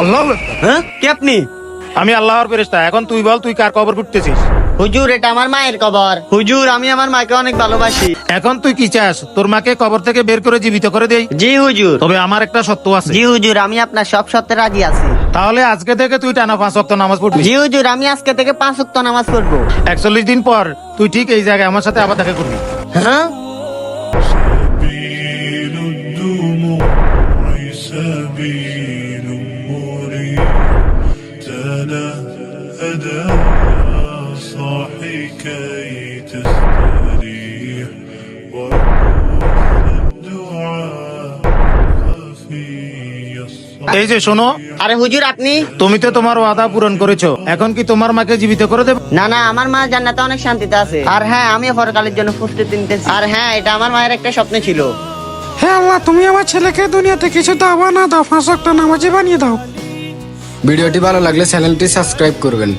আল্লাহ? হ্যাঁ? কে আপনি? আমি আল্লাহর ফেরেশতা। এখন তুই বল তুই কার কবর করতেছিস হুজুর এটা আমার মায়ের কবর। হুজুর আমি আমার মাকে অনেক ভালোবাসি। এখন তুই কি চাস? তোর মাকে কবর থেকে বের করে জীবিত করে দেই? জি হুজুর। তবে আমার একটা সত্য আছে। জি হুজুর আমি আপনার সব সত্যে রাজি আছি। তাহলে আজকে থেকে তুই টানা পাঁচ ওয়াক্ত নামাজ পড়বি। জি হুজুর আমি আজকে থেকে পাঁচ ওয়াক্ত নামাজ পড়ব। একচল্লিশ দিন পর তুই ঠিক এই জায়গায় আমার সাথে আবার দেখা করবি। হ্যাঁ? سبيل مريح تنهدى صاحي كي تستريح وروح الدعاء خفي الصلاة এই যে শোনো আরে হুজুর আপনি তুমি তো তোমার ওয়াদা পূরণ করেছো এখন কি তোমার মাকে জীবিত করে দেবে না না আমার মা জান্নাতে অনেক শান্তিতে আছে আর হ্যাঁ আমি পরকালের জন্য প্রস্তুতি নিতেছি আর হ্যাঁ এটা আমার মায়ের একটা স্বপ্ন ছিল হে আল্লাহ, তুমি আমার ছেলেকে দুনিয়াতে কিছু দাও না দাও ফাঁস একটা নামাজি বানিয়ে দাও। ভিডিওটি ভালো লাগলে চ্যানেলটি সাবস্ক্রাইব করবেন।